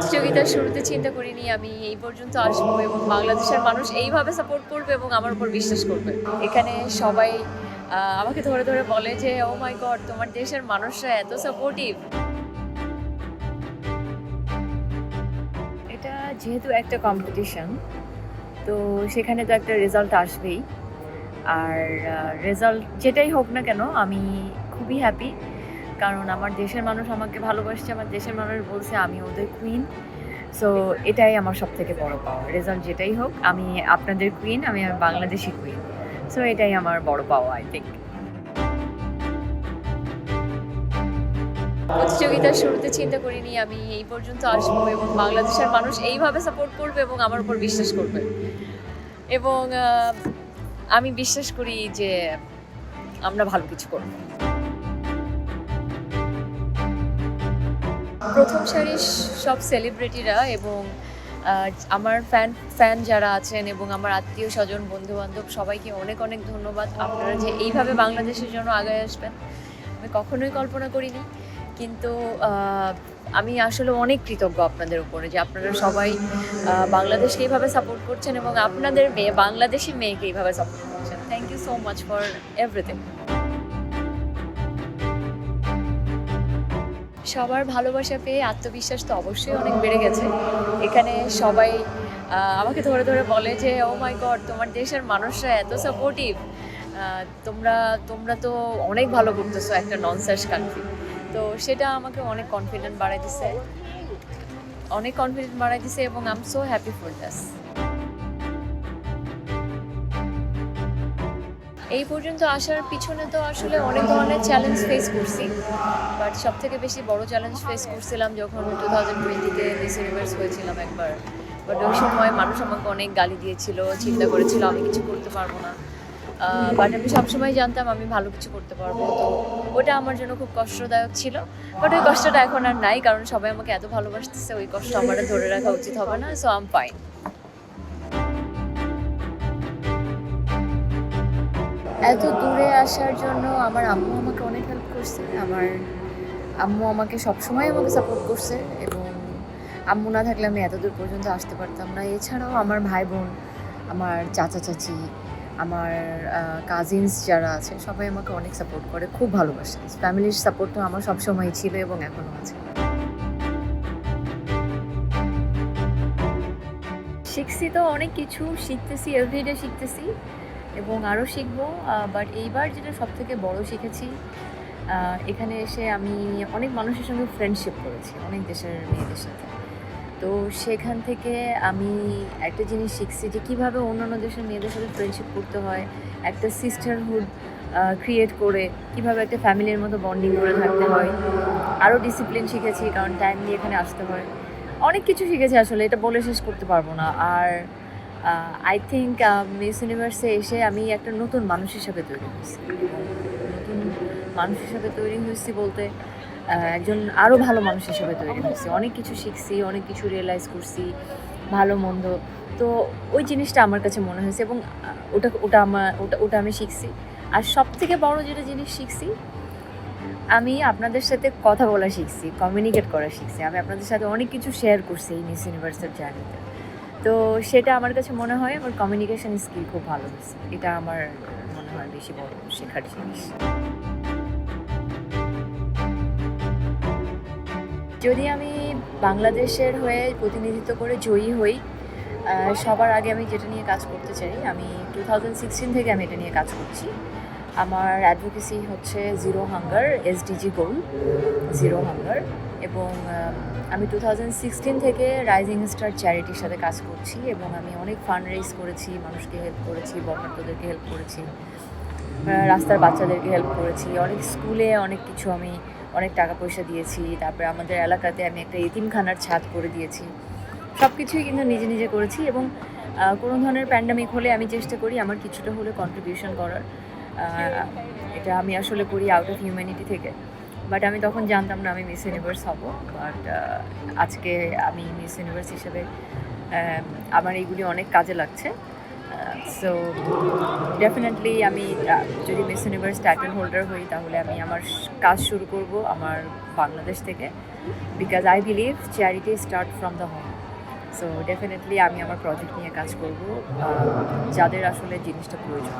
প্রতিযোগিতার শুরুতে চিন্তা করিনি, আমি এই পর্যন্ত আসব এবং বাংলাদেশের মানুষ এইভাবে সাপোর্ট করবে এবং আমার উপর বিশ্বাস করবে। এখানে সবাই আমাকে ধরে ধরে বলে যে ও মাই গড তোমার দেশের মানুষরা এত সাপোর্টিভ এটা যেহেতু একটা কম্পিটিশন তো সেখানে তো একটা রেজাল্ট আসবেই। আর রেজাল্ট যেটাই হোক না কেন, আমি খুবই হ্যাপি কারণ আমার দেশের মানুষ আমাকে ভালোবাসছে, আমার দেশের মানুষ বলছে আমি ওদের কুইন সো এটাই আমার সব থেকে বড় পাওয়া রেজাল্ট যেটাই হোক, আমি আপনাদের কুইন আমি বাংলাদেশি কুইন সো এটাই আমার বড় পাওয়া আই থিঙ্ক প্রতিযোগিতার শুরুতে চিন্তা করিনি, আমি এই পর্যন্ত আসব এবং বাংলাদেশের মানুষ এইভাবে সাপোর্ট করবে এবং আমার উপর বিশ্বাস করবে। এবং আমি বিশ্বাস করি যে আমরা ভালো কিছু করব। প্রথম সারির সব সেলিব্রিটিরা এবং আমার ফ্যান ফ্যান যারা আছেন এবং আমার আত্মীয় স্বজন বন্ধু বান্ধব সবাইকে অনেক অনেক ধন্যবাদ। আপনারা যে এইভাবে বাংলাদেশের জন্য আগায় আসবেন, আমি কখনোই কল্পনা করিনি। কিন্তু আমি আসলে অনেক কৃতজ্ঞ আপনাদের উপরে যে আপনারা সবাই বাংলাদেশকে এইভাবে সাপোর্ট করছেন এবং আপনাদের মেয়ে, বাংলাদেশি মেয়েকে এইভাবে সাপোর্ট করছেন। Thank you so much for everything সবার ভালোবাসা পেয়ে আত্মবিশ্বাস তো অবশ্যই অনেক বেড়ে গেছে। এখানে সবাই আমাকে ধরে ধরে বলে যে ও মাই গড তোমার দেশের মানুষরা এত সাপোর্টিভ তোমরা তোমরা তো অনেক ভালো করতেছো একটা ননসার্স কান্ট্রি তো সেটা আমাকে অনেক কনফিডেন্ট বাড়াই দিছে। অনেক কনফিডেন্ট বাড়াই দিছে এবং I am so happy for that's এই পর্যন্ত আসার পিছনে তো আসলে অনেক ধরনের চ্যালেঞ্জ ফেস করছি। বাট সব থেকে বেশি বড় চ্যালেঞ্জ ফেস করছিলাম যখন টু থাউজেন্ড টোয়েন্টিতে মিস ইউনিভার্স হয়েছিলাম একবার। বাট ওই সময় মানুষ আমাকে অনেক গালি দিয়েছিল, চিন্তা করেছিল, আমি কিছু করতে পারব না। বাট আমি সবসময় জানতাম আমি ভালো কিছু করতে পারব। তো ওটা আমার জন্য খুব কষ্টদায়ক ছিল। বাট ওই কষ্টটা এখন আর নাই, কারণ সবাই আমাকে এত ভালোবাসতেছে, ওই কষ্ট আমার ধরে রাখা উচিত হবে না সো আম ফাইন এত দূরে আসার জন্য আমার আম্মু আমাকে অনেক হেল্প করছে। আমার আম্মু আমাকে সবসময় আমাকে সাপোর্ট করছে এবং আম্মু না থাকলে আমি এত দূর পর্যন্ত আসতে পারতাম না। এছাড়াও আমার ভাই বোন, আমার চাচা চাচি, আমার কাজিনস যারা আছে, সবাই আমাকে অনেক সাপোর্ট করে, খুব ভালোবাসে। ফ্যামিলির সাপোর্ট তো আমার সবসময় ছিল এবং এখনও আছে। শিখছি তো অনেক কিছু, শিখতেছি এভরিডে শিখতেছি। এবং আরও শিখব বাট এইবার যেটা সব থেকে বড় শিখেছি এখানে এসে আমি অনেক মানুষের সঙ্গে ফ্রেন্ডশিপ করেছি, অনেক দেশের মেয়েদের সাথে। তো সেখান থেকে আমি একটা জিনিস শিখছি যে কীভাবে অন্যান্য দেশের মেয়েদের সাথে ফ্রেন্ডশিপ করতে হয়, একটা সিস্টারহুড ক্রিয়েট করে কীভাবে একটা ফ্যামিলির মতো বন্ডিং করে থাকতে হয়। আরও ডিসিপ্লিন শিখেছি, কারণ টাইম নিয়ে এখানে আসতে হয়। অনেক কিছু শিখেছি আসলে, এটা বলে শেষ করতে পারব না। আর আই থিঙ্ক মিস ইউনিভার্সে এসে আমি একটা নতুন মানুষ হিসাবে তৈরি হয়েছি। নতুন মানুষ হিসাবে তৈরি হয়েছি বলতে একজন আরও ভালো মানুষ হিসাবে তৈরি হয়েছি। অনেক কিছু শিখছি, অনেক কিছু রিয়েলাইজ করছি, ভালো, মন্দ। তো ওই জিনিসটা আমার কাছে মনে হয়েছে এবং ওটা ওটা আমার, ওটা ওটা আমি শিখছি। আর সব থেকে বড় যেটা জিনিস শিখছি, আমি আপনাদের সাথে কথা বলা শিখছি কমিউনিকেট করা শিখছি। আমি আপনাদের সাথে অনেক কিছু শেয়ার করছি এই মিস ইউনিভার্সের জার্নিতে তো সেটা আমার কাছে মনে হয় আমার কমিউনিকেশন স্কিল খুব ভালো এটা আমার মনে হয় বেশি বড় শেখার জিনিস। যদি আমি বাংলাদেশের হয়ে প্রতিনিধিত্ব করে জয়ী হই সবার আগে আমি যেটা নিয়ে কাজ করতে চাই, আমি টু থাউজেন্ড সিক্সটিন থেকে আমি এটা নিয়ে কাজ করছি। আমার অ্যাডভোকেসি হচ্ছে zero hunger SDG goal zero hunger এবং আমি টু থাউজেন্ড সিক্সটিন থেকে রাইজিং স্টার চ্যারিটির সাথে কাজ করছি এবং আমি অনেক ফান্ড রেজ করেছি, মানুষকে হেল্প করেছি বর্ণাঢ্যদেরকে হেল্প করেছি রাস্তার বাচ্চাদেরকে হেল্প করেছি, অনেক স্কুলে অনেক কিছু আমি অনেক টাকা পয়সা দিয়েছি, তারপরে আমাদের এলাকাতে আমি একটা এতিমখানার ছাদ করে দিয়েছি সব কিছুই কিন্তু নিজে নিজে করেছি এবং কোনো ধরনের প্যান্ডামিক হলে আমি চেষ্টা করি আমার কিছুটা হলে কন্ট্রিবিউশন করার এটা আমি আসলে করি আউট অফ হিউম্যানিটি থেকে। বাট আমি তখন জানতাম না আমি মিস ইউনিভার্স হব। বাট আজকে আমি মিস ইউনিভার্স হিসেবে আমার এইগুলি অনেক কাজে লাগছে। সো ডেফিনেটলি আমি যদি মিস ইউনিভার্স টাইটেল হোল্ডার হই, তাহলে আমি আমার কাজ শুরু করব আমার বাংলাদেশ থেকে। Because I believe charity start from the home so definitely আমি আমার প্রজেক্ট নিয়ে কাজ করব। যাদের আসলে জিনিসটা প্রয়োজন।